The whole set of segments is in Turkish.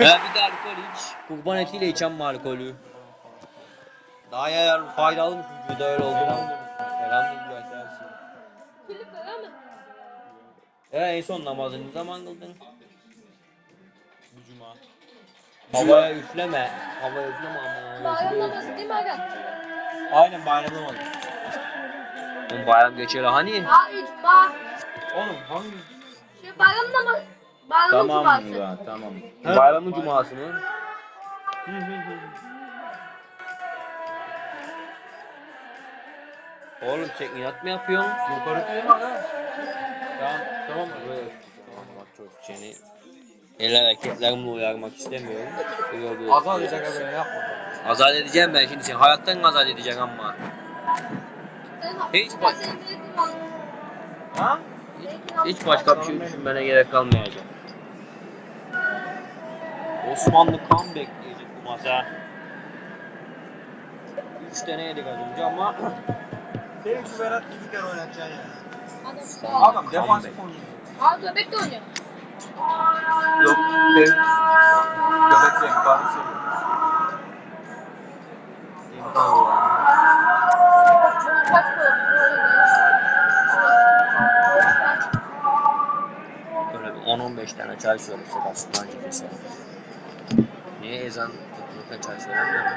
Ya bir de alkol iç. Kurban etiyle içen mi alkolü? Daha ya faydalı vücuda öyle oldu lan? Elhamdülillah ama. Ya en son namazını ne zaman kıldın? Bu cuma. Havaya üfleme. Havaya üfleme ama. Bayram namazı değil mi aga? Aynen bayramda oldu. Oğlum bayram geçeli hani? Ha icma. Oğlum hangi? Şey bayram namazı. Bayramın Tamam cuması. ya tamam. Ha? Bayramın cuması mı? Oğlum sen inat mı yapıyorsun? Yukarı koyayım aga. Tamam tamam. Evet. Bak çocuk seni el hareketlerimle uyarmak istemiyorum. Böyle- Azal edecek abi yapma. Azat edeceğim ben şimdi seni. Hayattan azat edeceğim ama. Hiç bak-. Ha? Hiç başka bir şey düşünmene gerek kalmayacak. Osmanlı kan bekleyecek bu masa. Üç tane yedik az önce ama Senin şu Berat iki kere oynatacaksın ya. Adam defansif oynuyor. Abi bebek de oynuyor. Yok benim göbek renk var mı 15 tane çay söylemiştik aslında önceki sene. Niye ezan tutmakta çay söylenmiyor mu?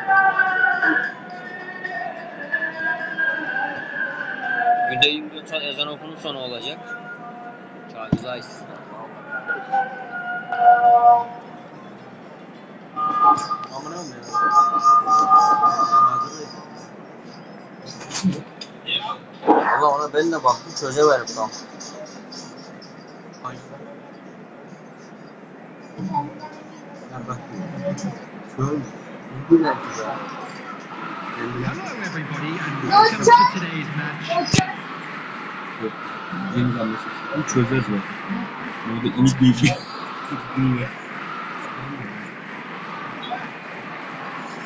Günde 24 saat ezan okunursa ne olacak? Çağcıza istisna. Amına mı? Allah ona ben de baktım çözemedim tam. Şöyle. Bir dakika. Hello, everybody, and welcome to today's match. Burada bir iki.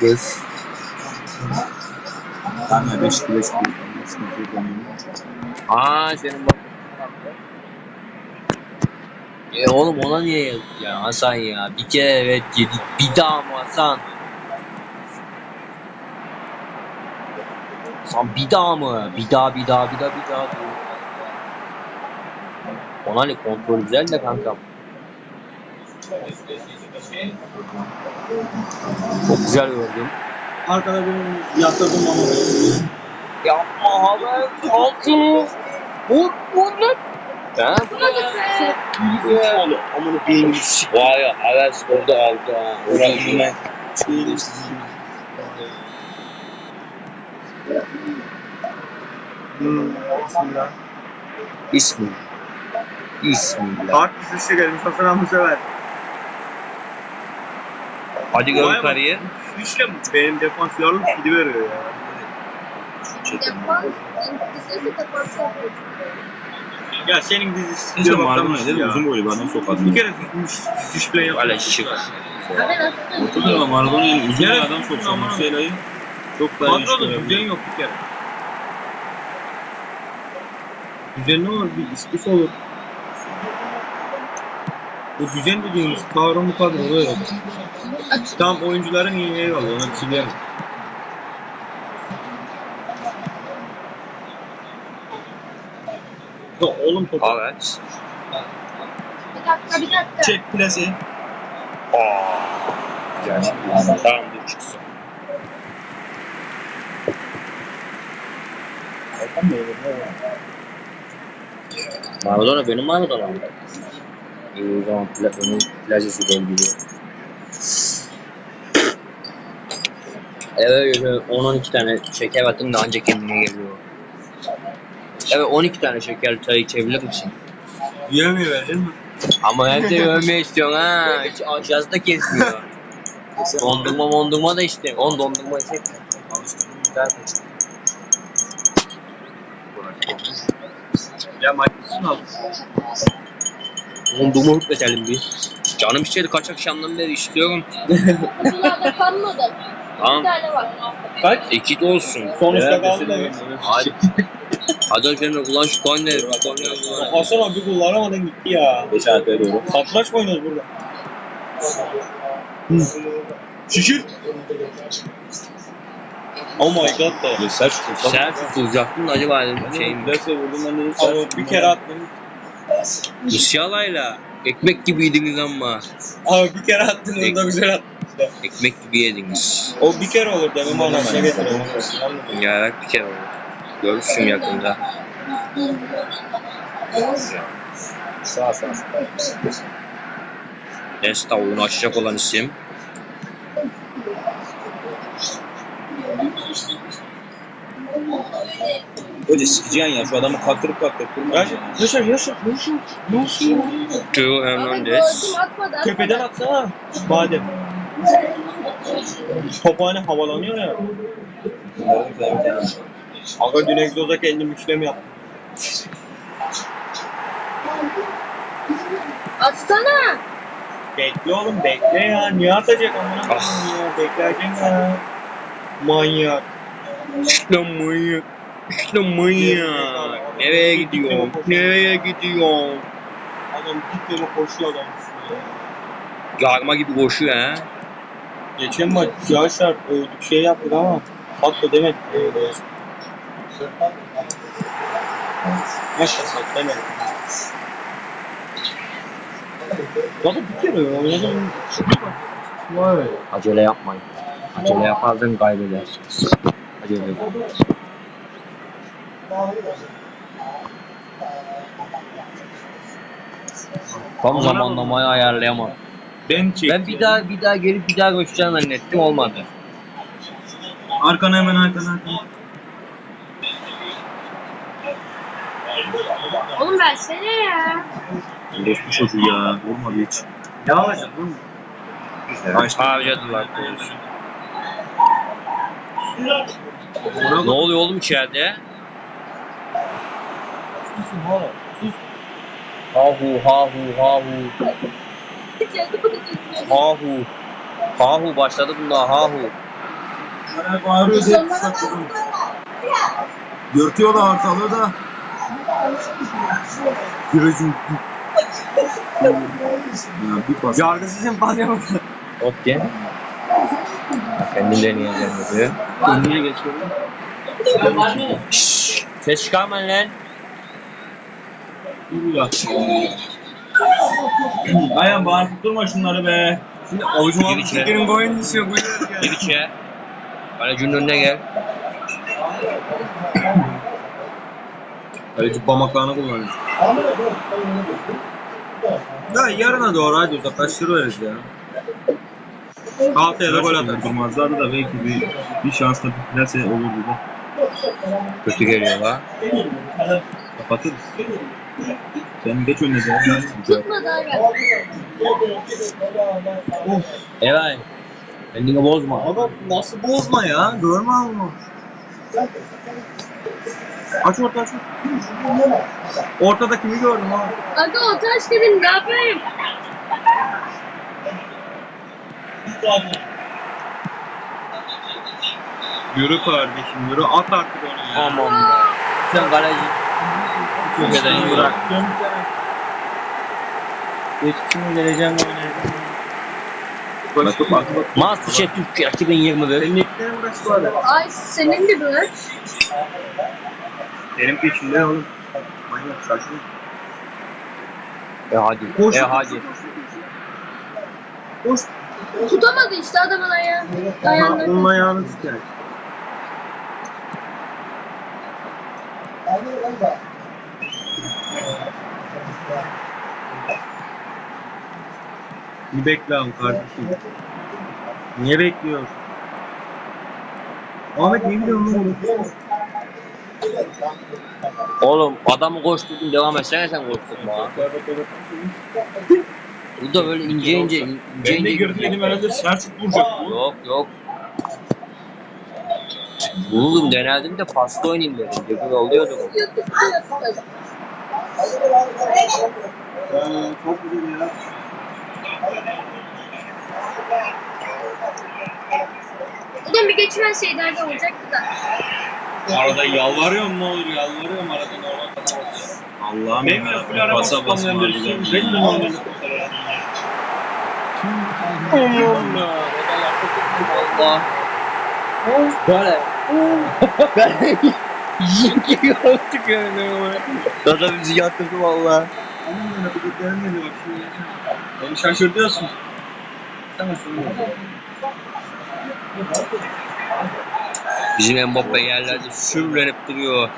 Göz. Tane 5 kilo 5 kilo. Sıkıntı yok onun. Aa senin bak. E oğlum ona niye yazdı ya Hasan ya? Bir kere evet yedik. Bir daha mı Hasan? Hasan bir daha mı? Bir daha bir daha bir daha bir daha. Ona ne kontrol güzel de kankam. Çok güzel gördüm. Arkada benim yatırdım ama. Yapma haber altı. Bu bu ne? Ha? Oğlum amına beynimi sik. Vay ya haber sporda aldı ha. Hmm, bismillah. Bismillah. Bismillah. Art bizi şeker Mustafa bu sefer. Hadi gör be. yukarıyı. Üçle mi? Benim defans yarılıp gidiveriyor ya. Defans. Dizisi defans yapıyor. Ya senin dizi Hiç de Maradona dedim uzun boylu bana sokadı. Bir kere bile Öyle yapmış. nasıl? Ortada da Maradona yani uzun bir adam soksa Muslera'yı çok daha iyi Kadroda düzen yok bir kere. Düzen ne olur? Bir istif olur. Bu düzen dediğimiz kavram bu kadro öyle. Tam oyuncuların iyi eyvallah ona bir şey diyemem. Ya oğlum topu Evet. Bir dakika bir dakika. çek plase. Gerçekten. Tamam dur çıksın. Maradona benim Maradona mı? İyi o zaman pla onun plajesi gol gidiyor. Evet öyle 10-12 tane şeker attım da ancak kendine geliyor. Evet 12 tane şeker çay içebilir misin? Yiyemiyor değil mi? Ama hep de övme istiyorsun ha. Hiç aşağısı da kesmiyor. dondurma mondurma da işte. On dondurma kaçın. Ya maçlısın al. Dondurma hükmetelim bir. Canım içeri kaç akşamdan beri istiyorum. Tamam. Kaç? İki de olsun. Sonuçta kaldı da. Hadi. Hadi sen kullan şu coinleri. Hasan abi kullanamadın gitti ya. Beş arkaya doğru. Satranç mı oynuyoruz burada? Şişir. Oh my god da. Ya Selçuk. Selçuk olacaktım da acaba şey mi? Derse vurdum ben dedim Ama Selçuk. bir kere attın. Musiala'yla ekmek gibiydiniz ama. Abi bir kere attın onu da güzel attın. Ekmek gibi yediniz. O bir kere olur demem anlamına mı? Yarak bir kere olur. Görürsün yakında. Sağ sağ. Nesta oyunu açacak olan isim. Hoca sikeceksin ya şu adamı kaktırıp kaktırıp durma. Yaşar, Yaşar, Yaşar, Yaşar. Yaşar. Teo Hernandez. Tepeden atsana. Badem. Topu hani havalanıyor ya. Aga dün egzoza kendim üçlem yaptım. Atsana. Bekle oğlum bekle ya. Niye atacak amına koyayım ya? Bekleyeceksin ya. Manyak. İşte manyak. İşte manyak. Nereye gidiyor? Nereye gidiyor? Adam gitmeme koşuyor adam üstüne ya. Yarma gibi koşuyor ha. Geçen maç Yaşar övdük şey yaptık ama hatta demek Maç yasak demedim. Zaten bir kere oynadım. Vay. Acele yapmayın. Acele yaparsan kaybedersiniz. Acele yapmayın. Tam zamanlamayı ayarlayamadım. Ben çektim. Ben bir daha bir daha gelip bir daha koşacağını zannettim olmadı. Arkana hemen arkana arkana. Oğlum versene ya. Orospu çocuğu ya. Vurmadı hiç. Ne alacak oğlum? Harcadılar doğrusu. Ne oluyor oğlum içeride? Hahu hahu hahu hahu hahu başladı bunlar hahu. Bağırıyor diye Yırtıyor da ortalığı da. Gürecin. ya bir pas. Yargısız sempati yapar. Okey. Kendim deneyeceğim dedi. Önüne geçiyorum. Şşş, ses çıkarmayın lan. Ayağım bağırıp durma şunları be. Şimdi avucuma bir içine. şekerin koyun düşüyor bu ya. Gir içe. Kalecinin önüne gel. Kaleci bamaklarını kullanıyor. Ya yarına doğru hadi uzaklaştırırız ya. Altıya da gol atar. Durmazlardı da belki bir, bir şansla bitlerse olurdu da. Kötü geliyor la. Kapatırız. Sen geç önüne de. Tutmadı abi. Eray. Kendini bozma. Aga nasıl bozma ya? Görme ama. Aç orta aç. Ortada kimi gördüm ha? Aga o taş dedim ne yapayım? Yürü kardeşim yürü at artık onu ya. Aman be. Sen kaleci. Yürü. Bıraktım. Geçtim geleceğim oynayacağım. Masterchef Türkiye 2021. Senin ekmeğine uğraştı var ya. Ay senin de böyle. Benim peşimde oğlum. Manyak şaşırıyor. E hadi. Koş. E hadi. Koş. Tutamadı işte adamın ayağı. Ayağını. Onun ayağını tutar. Bir bekle abi kardeşim. Niye bekliyorsun? Ahmet niye gidiyorsun oğlum? Oğlum adamı koşturdun devam etsene sen koşturma. Bu da böyle ince ince ince Ben de ince girdim herhalde Selçuk vuracak bu. Yok yok. Buldum denedim de pasta oynayayım dedim. Cebim oluyordu. Ee, çok güzel ya. Ulan bir geçmezseydi nerede olacaktı da. Arada yalvarıyorum ne olur yalvarıyorum arada normal Allah'ım Benim ya. full araba Basa basa harbiden. Benim de normal Allah. Allah. Böyle. Yiyince yaptık yani. Dada bizi yatırdı valla. Beni şaşırtıyorsun. Sen nasıl Bizim Mbappe yerlerde sürülenip duruyor.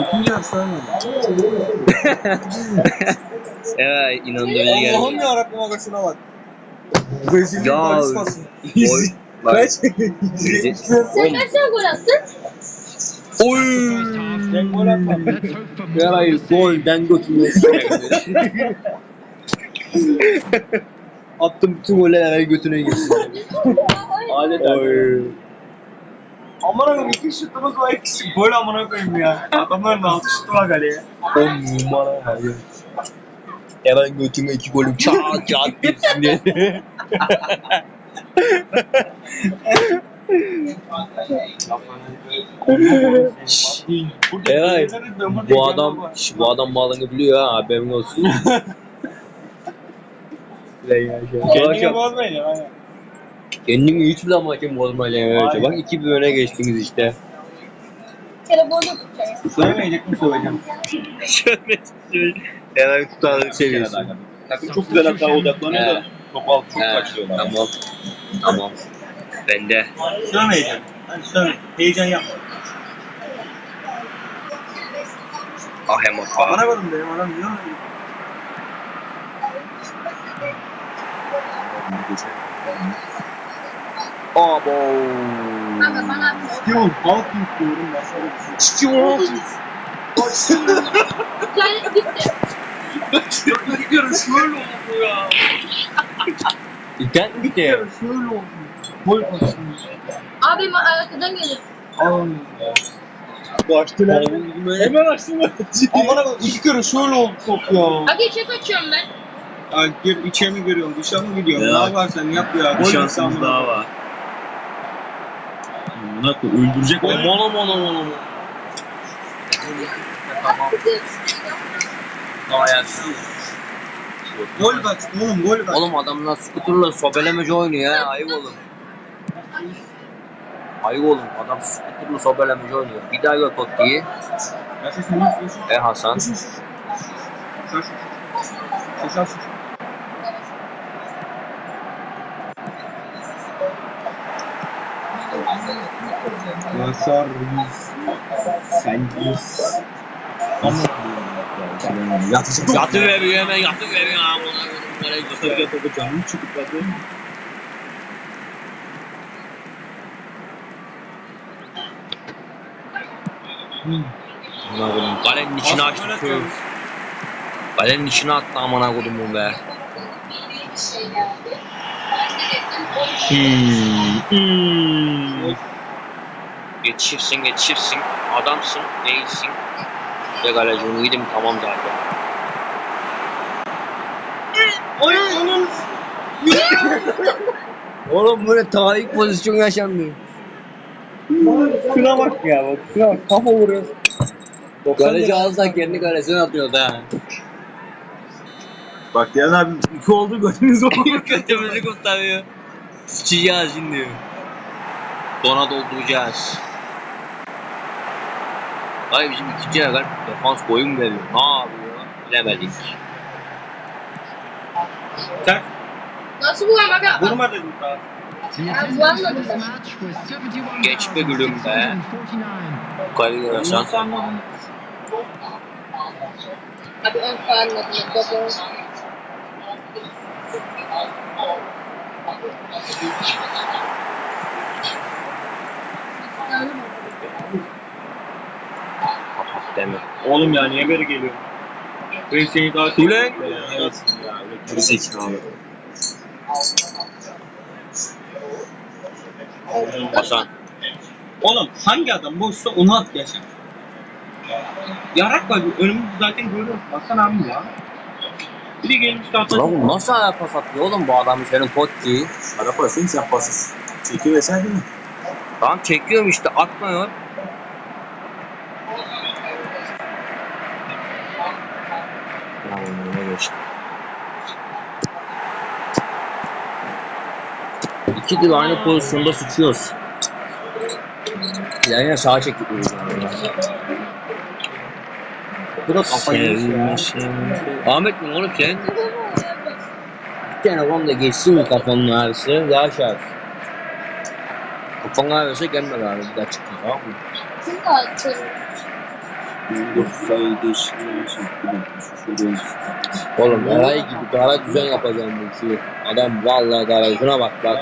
İkinci saymadım. Evet inandırıcı geldi. Allah'ım yarabbim aga şuna bak. Brezilya Ya. karizması. Kaç? Sen kaç tane gol attın? Oy. Ben gol. Let's hope for more. Yarayı golden götürüyor. Attım bütün goller herhalde götüne girsin. Oy. Aman akım iki şutumuz var ikisi gol amına koyayım ya. Adamların da altı şutu var kaleye. On numara hayır. Hemen götüme iki golüm çat çat gitsin diye. Evet. bu adam bu adam malını biliyor ha haberin olsun. Kendini bozmayın ya. hiçbir zaman hakem bozmayla yani. Bak iki bir öne geçtiniz işte. Tutacağım. Söylemeyecektim söyleyeceğim. Hemen tutarlı seviyorsun. Çok güzel hatta odaklanıyor da top altı çok He, kaçıyorlar. Tamam. Tamam. Ben de. Söylemeyeceğim. Hadi söyle. Heyecan yapma. Ah hem Bana bakın benim adam biliyor musun? Abo. Steven Hawking diyorum ben sana bir şey. Steven Bir tane gitti. Gidiyorum şöyle oldu ya. İnternet mi gitti? Gidiyorum şöyle oldu. Gol pasını. Abi arkadan. Aman. Baştılar. Hemen açsana. Aman akım iki kere şöyle oldu top ya. Hadi içe kaçıyorum ben. Ay gir içe mi görüyorum dışa mı gidiyorum? Ya. Ne yaparsan yap ya. Bir Gol şansımız insanı. daha var. Buna koy, öldürecek O o. mono mono mono. Gol bak oğlum gol bak. Oğlum adamlar skuterla sobelemeci oynuyor ya. Ayıp oğlum. Ayıp oğlum. Adam skuterla sobelemeci oynuyor. Bir daha gör Totti'yi. E Hasan. Şaş şaş. Şaş şaş. Yaşar biz. Sen biz. Yatacak. Yatı veriyor hemen yatı veriyor. Nereye? Yatacak topu canım çıkıkladı. Amına koyayım. Kalenin içine açtı. köyü. Kalenin içine attı amına koydum be. Hmm. Hmm. Yetişirsin yetişirsin. Adamsın değilsin. Ve kaleci onu yedim tamam zaten. Oğlum böyle tarih pozisyon yaşandı. Şuna bak ya bak. Şuna bak. Kafa vuruyor. Kaleci az da kendi kalesine atıyordu ha. Bak Diyan abi iki oldu götünüz oldu. Kötümüzü kurtarıyor. Sıçacağız şimdi. Dona dolduracağız. Ay bizim ikinci yarı defans boyun veriyor. Ne yapıyor? Bilemedik. Sen Nasıl bu aga? vurma dedim daha. The bu attendance for anladım this ben. match was 71,649. Geç be gülüm be. Nasıl anladın? Abi ön. Baba. Kapat deme. Oğlum ya niye böyle geliyor? Ben seni daha çok... Ulan! Evet ya. Geri zekalı. Hasan. Oğlum hangi adam boşsa onu at yaşa. Yarak var önümüzde zaten görüyoruz. Baksana abim ya. Biri gelmiş tahta. Lan bu nasıl ayağa pas atıyor oğlum bu adam senin Totti? Arapa sen sen pasız. Çekiyor sen değil mi? Tamam çekiyorum işte atmıyor. Tamam önüne geçti. İki de aynı pozisyonda sıçıyoruz. Yani yine sağa çektik biz. Bu da kafayı yiyor ya. Ahmet mi oğlum sen? Bir tane onda geçsin mi kafanın ağrısı? Yavaş yavaş. Kafan ağrısı gelme abi bir daha çıkma tamam mı? Kim de attı? Sayıda işini şurada Oğlum Eray gibi kara düzen yapacağım bu işi. Adam vallahi kara şuna bak bak.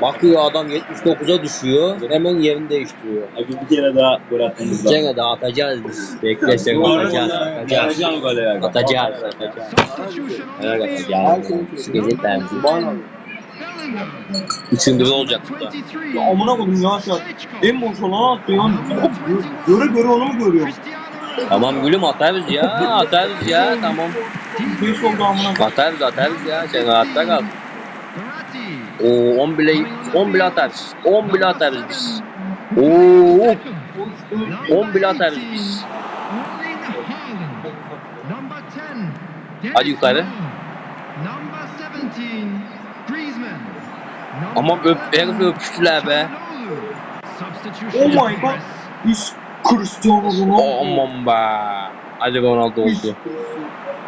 Bakıyor adam 79'a düşüyor hemen yerini değiştiriyor. Abi bir kere daha gol attığımız zaman. Gene de atacağız biz. Bekle sen atacağız atacağız. Ya. Atacağız atacağız. The atacağız. Sikecekler bizi. Üçüncü de olacak bu da. Ya amına koydum yavaş yavaş. En boş olan attı ya. Göre göre onu mu görüyorum? Tamam gülüm atarız ya atarız ya tamam. Beş oldu. Atarız atarız ya sen rahatta kal. Oo 10 bile 10 bile atarız. 10 bile atarız biz. Oo 10 bile atarız biz. Hadi yukarı. Aman öp, herifi öpüştüler be. Oh my god. Cristiano Ronaldo. Aman be. Hadi Ronaldo oldu.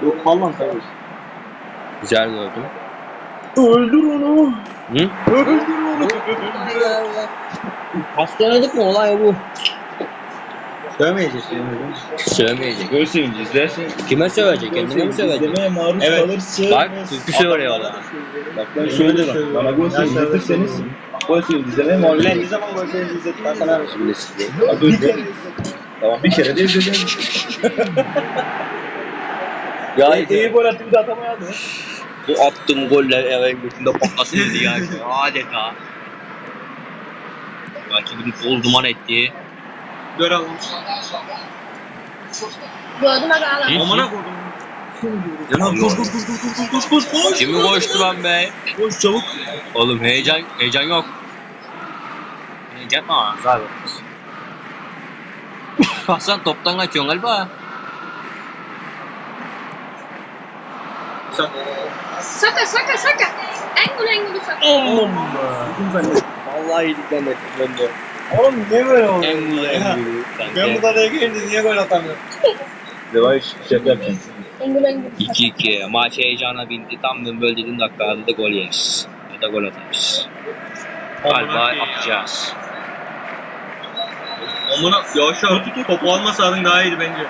Yok Haaland tabii. Güzel gördüm. Öldür onu. Hı? Öldür onu. Hastanelik mi olay bu? Sövmeyecek. Sövmeyecek. Gol sevinci izlersin. Kime sövecek? Kendine mi sövecek? İzlemeye maruz Evet. kalırsın. Bak türkü söylüyorlar. Bak ben şöyle bak. Bana gol sevinci izletirseniz gol sevinci izlemeye maruz Ulan ne kalırsın. zaman gol sevinci izlettim ben sana. Size. Abi bir kere Tamam bir kere de izledim. Ya İyi, iyi gol attı bir de atamayadı. bu attığım goller evin götünde patlasın dedi ya. Adeta. Rakibini toz duman etti. Gör alın. Gördüm aga. Hı? Amına koydum. Ya Koş koş koş koş koş koş koş koş. Kimi koştu lan be? Koş çabuk. Oğlum heyecan heyecan yok. Heyecan ha zaten. Hasan toptan kaçıyorsun galiba. Saka saka saka. Engul engul saka. Vallahi iyilikten ettim ben de. Oğlum niye böyle oldu? Ya, engul. Ben bu kadar gelince niye gol atamıyorum? Devam şaka yapacaksın. Engul engul saka. 2-2. Maç heyecana bindi. Tam ben böyle dediğim dakikada da gol yeriz. Ya da gol atarız. Galiba atacağız. Amına yavaş yavaş topu almasaydın daha iyiydi bence.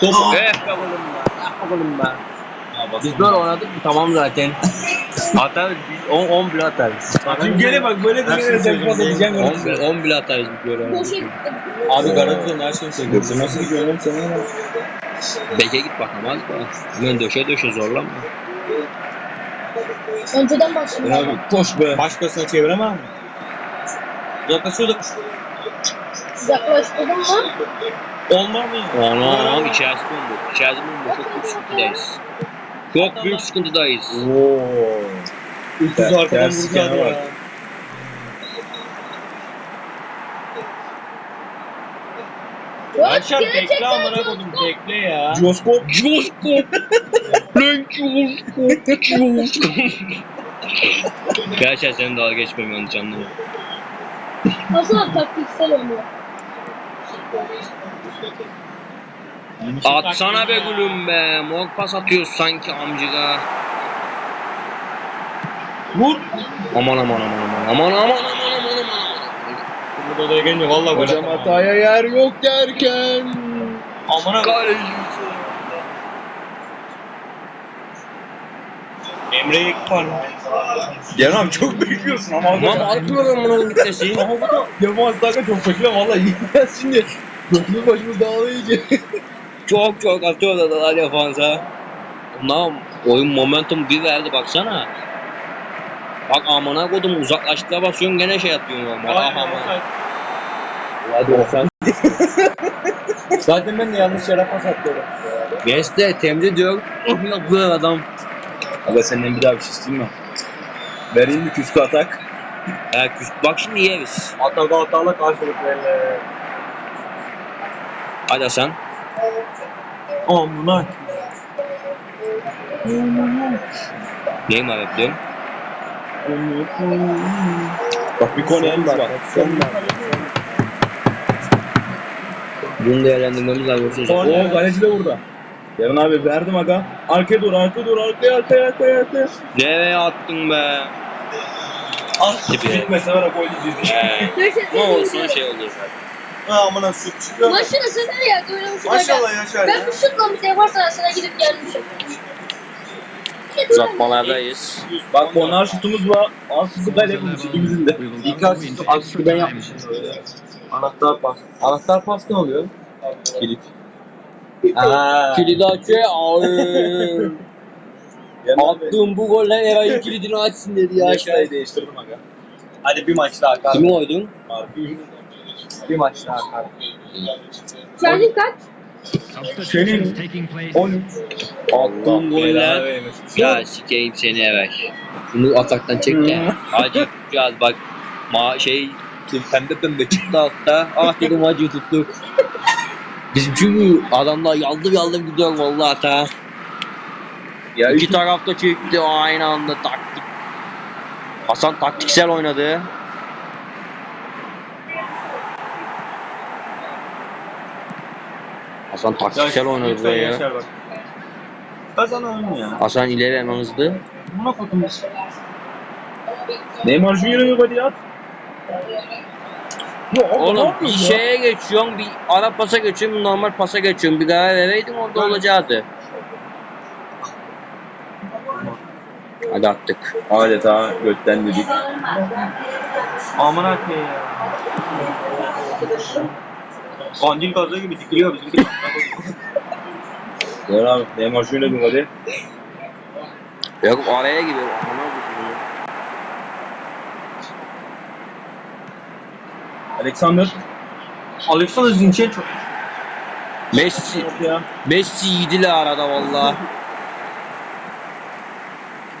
Top Eh be oğlum be. Ah be oğlum be. Biz böyle oynadık mı tamam zaten. Atarız biz 10 10 bile atarız. Gene bak böyle de gene pas edeceğim. 10 bile 10 bile atarız oynadık. gitti. Abi Galatasaray'ın her şeyini seviyorum. Nasıl bir gönlüm sana? Beke git bakalım az da. Hemen döşe döşe zorlama. Önceden başladım. Abi koş be. Başkasına çeviremem mi? Uzaklaşıyorduk. Uzaklaştırdın mı? Olmaz mı? Anam içerisi bomboş. İçerisi bomboş. Çok büyük sıkıntıdayız. Çok büyük sıkıntıdayız. Oo. Üstüz arkadan vuracağız yana ya. Ayşen bekle amına koydum bekle ya. Joskop. Coşku. Lan coşku. Coşku. Gerçekten senin dalga geçmem yanlış anlama. Hasan taktiksel oynuyor. Atsana be gülüm be. Mor pas atıyor sanki amcıga. Vur. Aman aman aman aman aman aman aman aman aman. Burada da gelince valla gol Hocam hataya yer yok derken. Amına Kaleci. Var. Gel abi çok bekliyorsun ama. Tamam atmıyorum bunun gitmesi. Ama bu da defans dakika çok bekliyor valla yiyeceğiz şimdi. Gözümüz başımız dağılayıcı. Çok çok atıyor da daha defansa. Ondan oyun momentum bir verdi baksana. Bak amına kodum uzaklaştığa basıyorsun gene şey atıyorsun ama. Aynen, Aha, offside. Hadi olsan. Zaten ben de yanlış yere pas atıyorum. Beste temde diyor. Yapıyor adam. Aga senden bir daha bir şey isteyeyim mi? Vereyim mi küskü atak? Ya küs bak şimdi yeriz. Hatalı hatalı karşılık verirler. Hadi Hasan. Amına. Neymar yapıyorum. Bak bir konu yalnız bak. Bunu değerlendirmemiz lazım. Oo kaleci de burada. Yarın abi verdim aga. Arkaya doğru arkaya doğru arkaya arkaya arkaya arkaya. Nereye attın be? Ah Gibi. gitmese var gol yiyeceğiz. Ne olsun şey olur zaten. Ha amına süt çıkıyor. Maçın ısınır ya. Öyle. Maşallah Yaşar Ben ya. bir şutla bir şey varsa sana gidip gelmişim. Uzatmalardayız. Bak onar şutumuz var. Aslı kale yapmış ikimizin de. İlk asist asisti ben yapmışım. Anahtar pas. Anahtar pas ne oluyor? Kilit. Aa. Kilidi açıyor. Ay. Attığım bu golle Eray'ın kilidini açsın dedi ya. Yaşar'ı değiştirdim aga. Hadi bir maç daha. Kimi koydun? Harbi. Bir maç daha kal. Kendin kaç? Place. 13. Attığım belanı goller. Ya sikeyim seni Eray. Şunu ataktan çek de. Acı biraz bak. Ma şey pembe pembe çıktı altta. Ah dedim acı tuttuk. Bizim çünkü adamlar yaldır yaldır gidiyor vallahi hata. Ya İki tarafta çekti aynı anda taktik. Hasan taktiksel oynadı. Hasan taktiksel oynadı Lütfen buraya. Yaşar bak. Kazanalım ya. Hasan ileri en hızlı. Buna kotumuz. Neymar Junior'ı body at. Ya, oğlum, bir ya? şeye geçiyorsun, bir ara pasa geçiyorsun, normal pasa geçiyorsun. Bir karar vereydin orada olacaktı. Hadi attık. Adeta götten dedik. Amına koyayım ya. Kandil gazı gibi dikiliyor bizim. Gel abi Neymar Junior bir body. Yok araya giriyor. Aman Allah'ım. Alexander. Alexander Zinchenko. Messi. Messi yediler arada valla.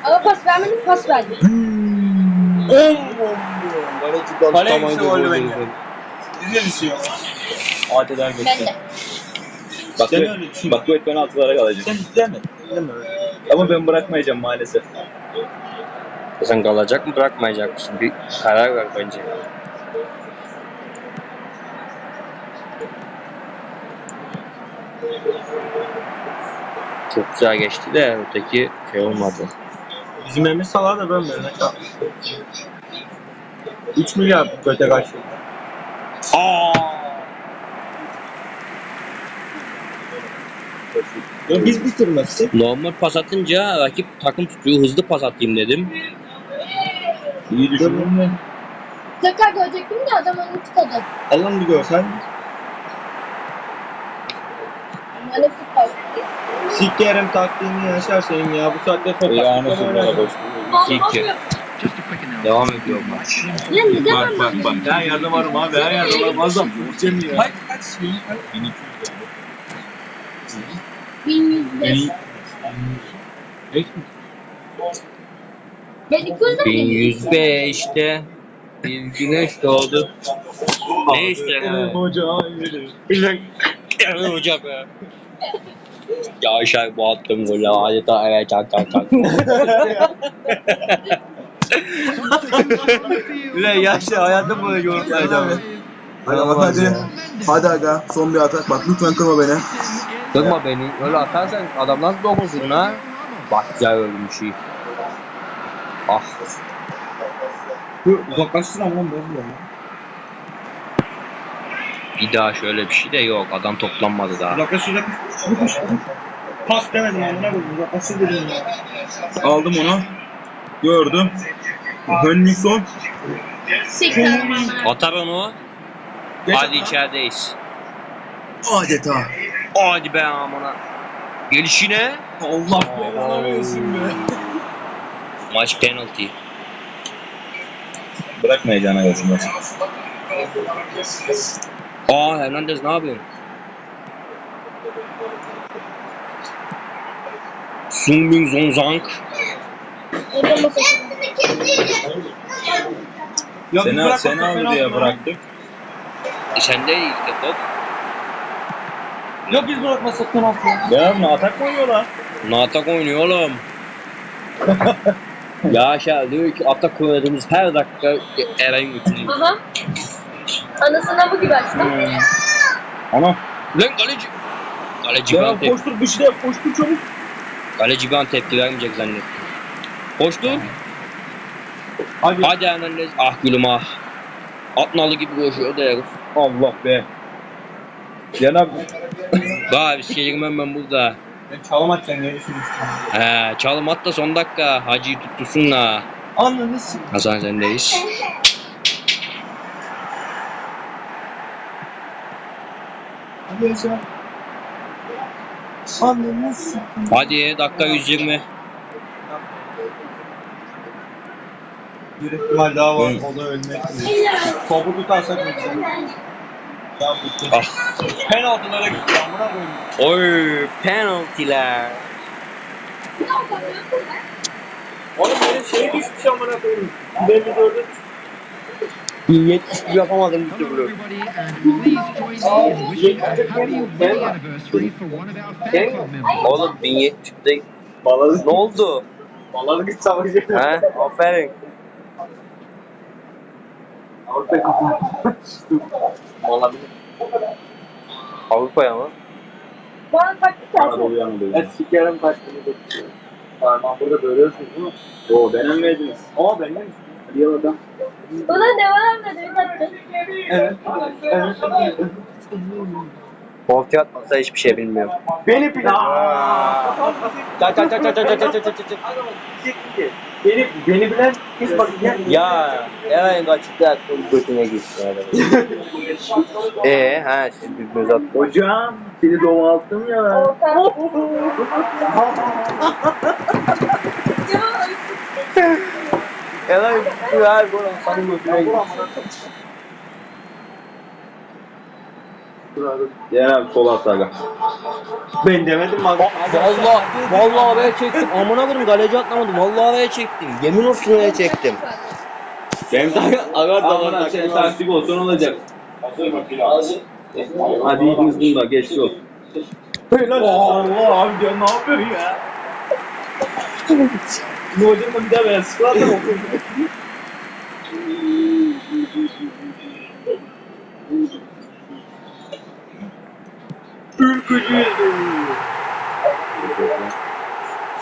Ama pas vermedim pas verdim. Kale hepsi gol bence. Bize düşüyor. Adeta Ben de. Bak, Sen öyle düşün. bak bu et penaltılara kalacak. Sen izleme. İzleme öyle. Ama ben bırakmayacağım maalesef. Sen kalacak mı bırakmayacak mısın? Bir karar ver bence. Çok güzel geçti de öteki şey olmadı. Bizim Emre Salah da ben böyle. 3 milyar köte kaçtı. Aa! Ya biz bitirmezsek. Normal pas atınca rakip takım tutuyor. Hızlı pas atayım dedim. İyi düşündün. Tekrar görecektim de adam onu tıkadı. Allah'ım bir görsen. Futbol. Sikerim taktiğini yaşar senin ya. Bu saatte top Ya taktikten nasıl. Devam ediyor maç. Ya neden Bak bak bak. Her yerde varım abi. Her yerde varım. Az da vuracağım ya. Kaç kaç? 1105. Ben 200 de mi? 1105'te bir güneş doğdu. Ne işte? Hoca Evet hocam ya. Ya aşağı bu attığım gol ya adeta evet çak çak çak. Ulan yaşlı hayatım böyle yorumlayacağım. Aga bak hadi. Hadi aga son bir atak. Bak lütfen kırma beni. Kırma beni öyle atarsan adam nasıl dokunsun ha? Bak öyle bir şey. Ah Uzaklaştıran lan ben bir daha şöyle bir şey de yok adam toplanmadı daha. Uzaklaş uzaklaş. Uzaklaş. Pas demedim yani ne koydum uzaklaştır dedim ya. Aldım onu. Gördüm. Hönningson. 80 Atar onu. Hadi içerideyiz. Adeta. Hadi be amına. Gelişine. Allah belanı versin be. Maç penalty. Bırakmayacağına gelsin maçı. Aa Hernandez ne yapıyorsun? Ya bir Seni, seni ben diye bıraktık. E sendeydi ilk de top. Yok biz bırakmasak penaltı. Ya atak mı oynuyorlar? Natak oynuyor oğlum. Yaşar diyor ki atak oynadığımız her dakika Eren götürüyor. Aha. Anasına bu gibi açtım. Ana. Lan kaleci. Kaleci Ya ben tep koştur bir şey yap koştur çabuk. kaleci ben tepki vermeyecek zannettim. Koştu. Hadi. Hadi Hernandez. Ah gülüm ah. Atnalı gibi koşuyor da herif. Allah be. Cenab Daha bir şey girmem ben burada. Ben çalım atacaksın ne düşünüyorsun? He, çalım at da son dakika. Hacı'yı tuttursun la. Anladın mı? Hasan sendeyiz. Hadi. Anladın mı? Hadi dakika 120. Bir ihtimal daha var. O da ölmek. Topu tutarsak öleceğim. Ah. Penaltılara gitti. Amına koyayım. Oy penaltiler. Oğlum benim şey düşmüş amına koyayım. 54'e 70 yapamadım bir türlü. Oğlum 1070'de ne oldu? Balarlık savaşı. Ha? Aferin. Orta kafa. Olabilir. Avrupa'ya mı? Bana taktik. Anadolu yanındayız. Et sikerim kaçtığını bekliyor. Parmağım burada görüyorsunuz değil mi? Oo beğenmediniz. Aa ben Hadi yal adam. Buna devam edelim. Evet. Evet. Volti atmasa hiçbir şey bilmiyorum. Beni plan. Çat çat çat çat çat çat çat çat çat. Beni beni bilen hiç bak ya. Ya Eren kaçtı aklım götüne gitti. Eee ha siz birbirinize attınız. Hocam seni domalttım ya. Volkan. Eren her gol senin götüne gitti. Cenab sol at aga. Ben demedim bak. Valla valla havaya çektim. Amına koyayım galeci atlamadım. Valla havaya çektim. Yemin olsun havaya çektim. Benim de aga damına sen taktik olsun olacak. Hadi iyiniz bunda geçti ol. Allah abi ya ne yapıyorsun ya? Bu hocam bir daha ben mı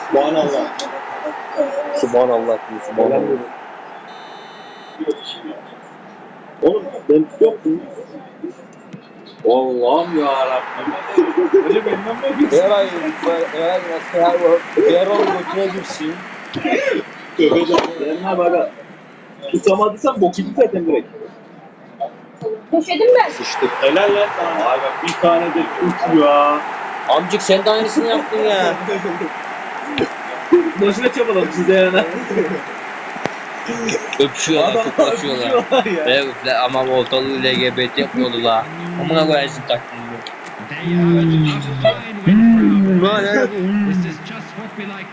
Subhanallah. Subhanallah. Subhanallah. Oğlum ben tutuyorum. Allah'ım ya Rabbim. Hocam benimle mi Eray, Eray nasıl her var? Erol götüne girsin. Tövbe de. Cenab aga. Tutamadıysan bok yedi zaten direkt. Köşedim ben. Sıçtık. Helal lan sana. Ay bak bir tane de Türk ya. Amcık sen de aynısını yaptın ya. Boşuna çabalalım size yana. Öpüşüyorlar, Adam kutulaşıyorlar. Ve öpüle ama ortalığı LGBT yapıyordu la. Amına koyarsın taklidi.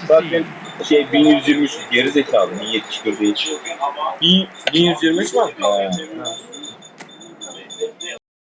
Bak ben şey 1123 geri zekalı. 1074 değil. 1123 var mı? Ha.